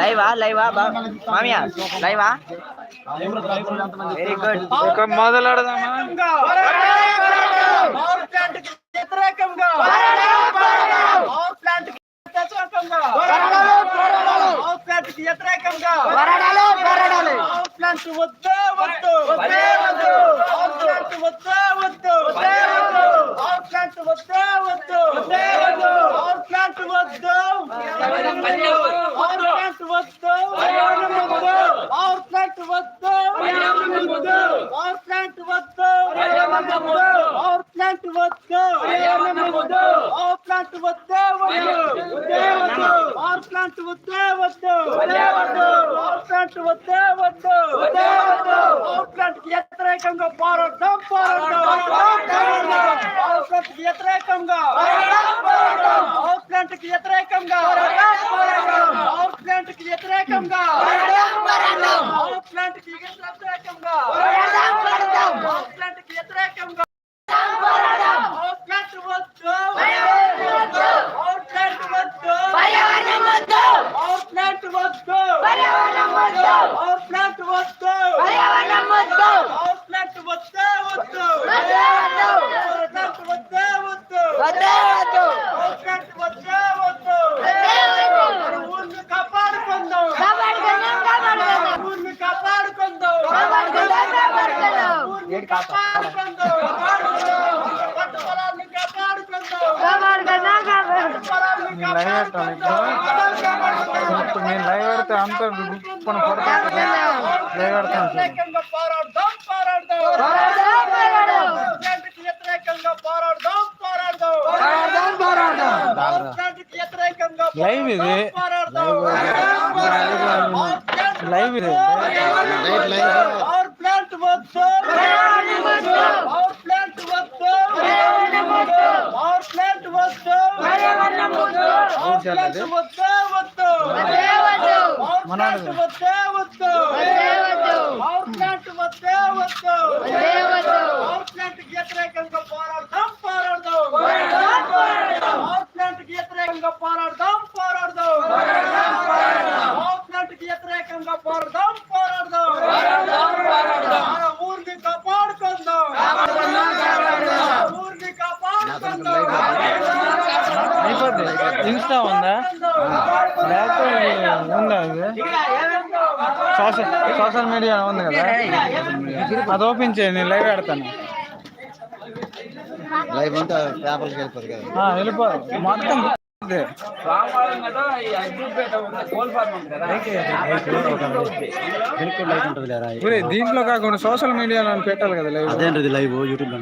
లైవా లైవా మామియా లైవా? Very good ఇక మొదలెడదామా? Power ప్లాంట్కి వ్యతిరేకంగా పవర్ ప్లాంట్కి వ్యతిరేకంగా పవర్ ప్లాంట్కి వ్యతిరేకంగా పవర్ ప్లాంట్ వద్దే వద్దు. పవర్ ప్లాంట్ వద్దే వద్దు. ಅವ್ರ ಟ್ಯಾಕ್ಸ್ ಒತ್ತು ಅವ್ರ ಟ್ಯಾಕ್ಸ್ ಒತ್ತು ಅವ್ರ ಟ್ಯಾಕ್ಸ್ ಒತ್ತು ಅವ್ರ ಟ್ಯಾಕ್ಸ್ ಒತ್ತು ಅವ್ರ ಟ್ಯಾಕ್ಸ್ ಒತ್ತೆ ಅವ್ರ ಟ್ಯಾಕ್ಸ್ ಒತ್ತೆ ಒತ್ತು ಅವ್ರ ಟ್ಯಾಕ್ಸ್ ಒತ್ತೆ ಒತ್ತು ಅವ್ರ ಟ್ಯಾಕ್ಸ್ వ్యతిరేకంగా పోరాటం పోరాటం పవర్ ప్లాంట్కి వ్యతిరేకంగా. పవర్ ప్లాంట్కి వ్యతిరేకంగా. పవర్ ప్లాంట్కి వ్యతిరేకంగా. పవర్ ప్లాంట్కి వ్యతిరేకంగా. పవర్ ప్లాంట్కి వ్యతిరేకంగా పవర్ ప్లాంట్ వద్దు పవర్ ప్లాంట్ వద్దు పవర్ ప్లాంట్ వద్దు పవర్ ప్లాంట్ వద్దు పవర్ ప్లాంట్ వద్దే వద్దు పవర్ ప్లాంట్ వద్దే వద్దు పవర్ ప్లాంట్ వద్దే వద్దు మన ఊరిని కాపాడుకుందాం ఊరిని కాపాడుకుందాం పట్టు పొలాన్ని లైవ్ పెట్టాలి ఇప్పుడు నేను లైవ్ పెడితే అంత గుప్పన పడతాను లైవ్. పెడతాను లైవ్ ఇది. లైవ్. ఇది పవర్ ప్లాంట్ వద్దు పవర్ ప్లాంట్ వద్దు పవర్ ప్లాంట్ వద్దు పవర్ ప్లాంట్ వద్దు వద్దు పవర్ ప్లాంట్ వద్దే వద్దు పవర్ ప్లాంట్ వద్దే వద్దు ఉందా సోషల్ సోషల్ మీడియా ఉంది కదా? అది ఓపెన్ చేయి నేను లైవ్ పెడతాను. లైవ్ అంతా పేపర్కి వెళ్ళిపోదు కదా. ఆ, వెళ్ళిపో. మొత్తం దీంట్లో కాకుండా సోషల్ మీడియాలో పెట్టాలి కదా లైవ్ అదేంటిది లైవ్ యూట్యూబ్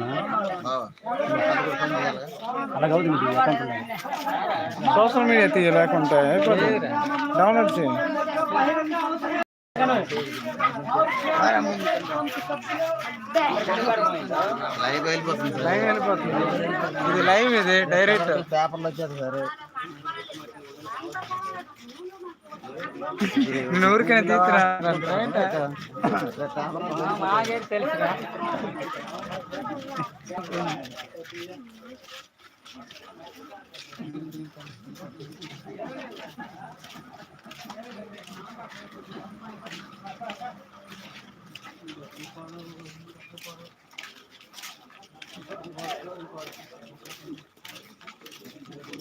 సోషల్ మీడియా తీయ లేకుంటే డౌన్లోడ్ చేయి. లైవ్ వెళ్ళిపోతుంది. లైవ్ వెళ్ళిపోతుంది. ఇది లైవ్ ఇది డైరెక్ట్ పేపర్లో వచ్చేది సరే నేను ఊరికైనా తీస్తున్నా పవర్ ప్లాంట్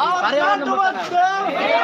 వద్దు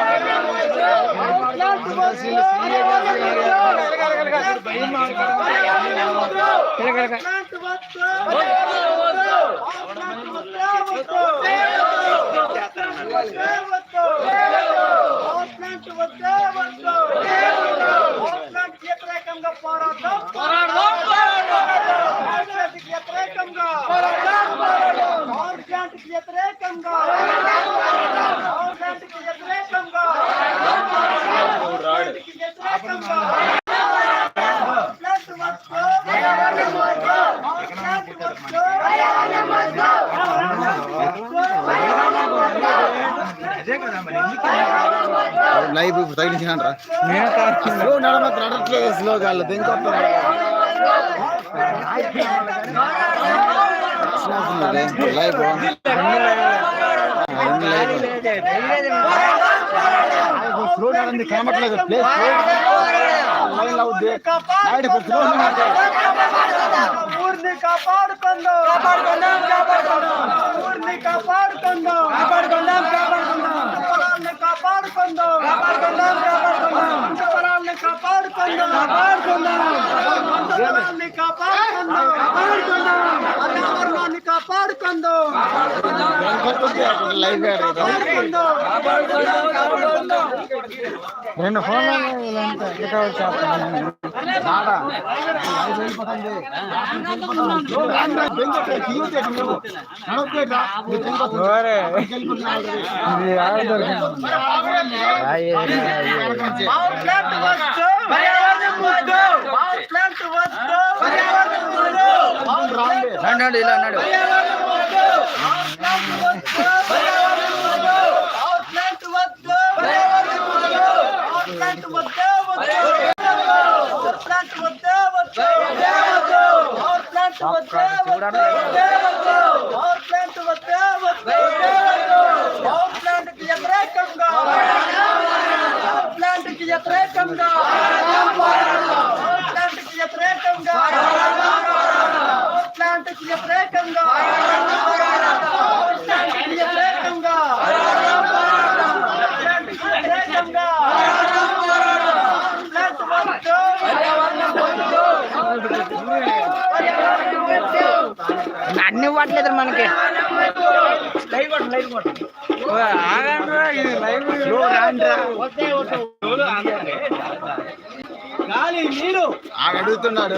లైవ్ ఇప్పుడు తగిలించినారా నేను తాకిన స్లో నడమ నడట్లేదు స్లో కాళ్ళు దింకొస్తుంది లైవ్ స్లో నడంది కనబట్లేదు ప్లేస్ లైన్ అవుద్ది నాయుడు ఇప్పుడు స్లో ఊరిని కాపాడుకుందాం కాపాడుకుందాం కాపాడుకుందాం ఊరిని కాపాడుకుందాం కాపాడుకుందాం కాపాడుకుందాం పొలాన్ని కాపాడుకుందాం కాపాడుకుందాం కాపాడుకుందాం పొలాన్ని కాపాడుకుందాం కాపాడుకుందాం పొలాన్ని కాపాడుకుందాం కాపాడుకుందాం పర్యావరణాన్ని కాపాడుకుందాం లైవ్ కాపాడుకుందాం కాపాడుకుందాం రెండు ఫోన్లు ఇక్కడ వచ్చేస్తాను ఓరే ఇది ఆడ దొరికింది పవర్ ప్లాంట్ వద్దు పర్యావరణం వద్దు పవర్ ప్లాంట్ వద్దు పర్యావరణం వద్దు అన్నాడు ఇలా అన్నాడు Amém. అన్ని ఇవ్వట్లేదు మనకి. గాలి నీరు. అడుగుతున్నాడు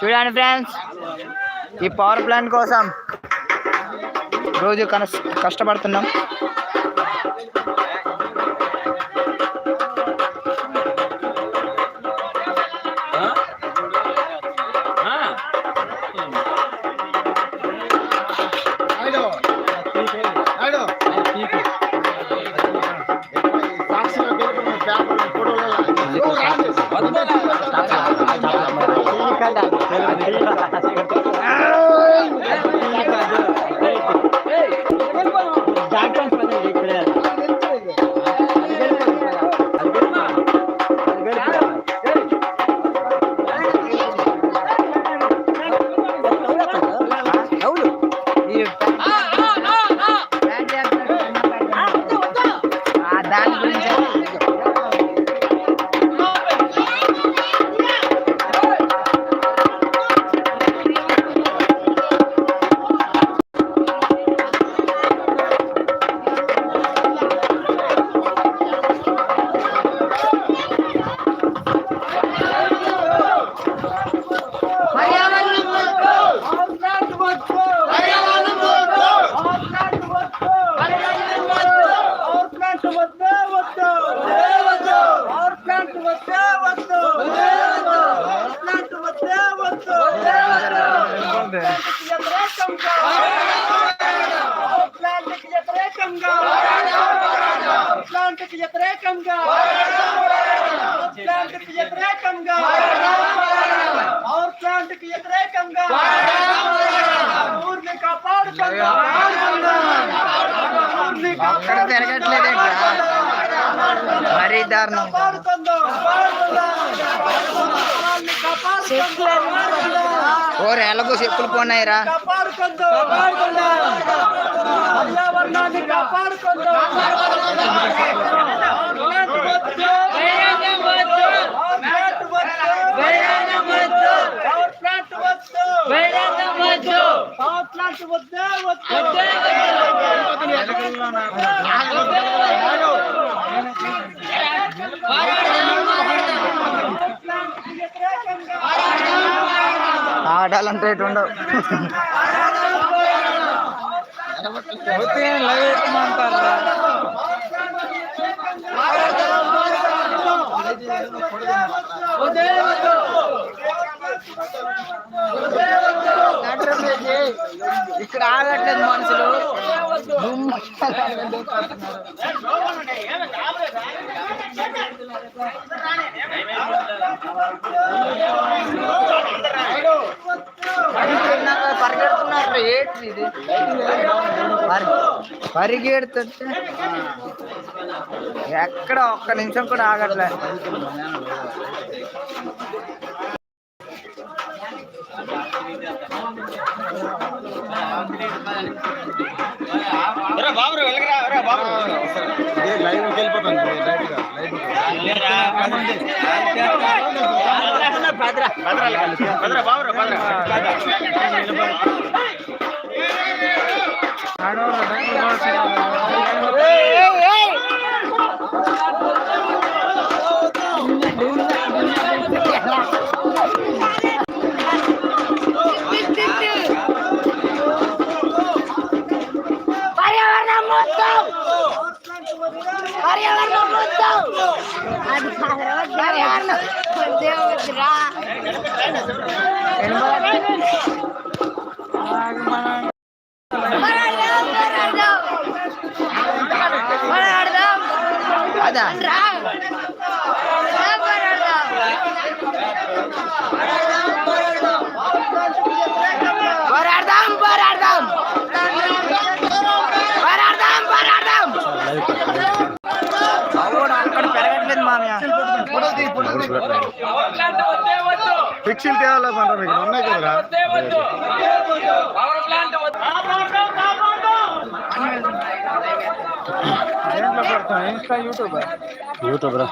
చూడండి ఫ్రెండ్స్ ఈ పవర్ ప్లాంట్ కోసం రోజు కనస్ కష్టపడుతున్నాం. অদ্ভুত ప్లాంట్కి వ్యతిరేకంగా ప్లాంట్కి వ్యతిరేకంగా పవర్ ప్లాంట్కి వ్యతిరేకంగా ఊరిని కాపాడుకుందాం. ఒక్కడ తిరగట్లేదే మరీ దారుణం ఓ రేళ్ళకు చెప్పులు పోన్నాయిరా కాపాడుకుందాం పర్యావరణాన్ని కాపాడుకుందాం పవర్ ప్లాంట్ వద్దు ఆడాలంటే ఇటు ఉండవు ఇక్కడ ఆడట్లేదు మనుషులు. పరిగెడుతున్నారు ఏంటి ఇది పరిగెడుతుంటే ఎక్కడ ఒక్క నిమిషం కూడా ఆగట్లే ಬಾಬ್ರು ಎಲ್ಗರಾ ಅವರ ಬಾಬ್ರು ಇದೇ ಲೈವ್ ಕೇಳ್ಪಟ್ಟು ಲೈವ್ ಲೈವ್ ಭದ್ರ ಭದ್ರ ಭದ್ರ ಬಾಬ್ರು ಭದ್ರ ಆಡೋರ అదా పోరాడదాం పోరాడదాం. పోరాడదాం పోరాడదాం. అక్కడ పెరగట్లేదు మామయ్య. ఫిక్షన్ తేవాలంటారా మీకు. ఉన్నాయి కదరా దేంట్లో పెడతాం ఇన్స్టా యూట్యూబ్ యూట్యూబ్ రా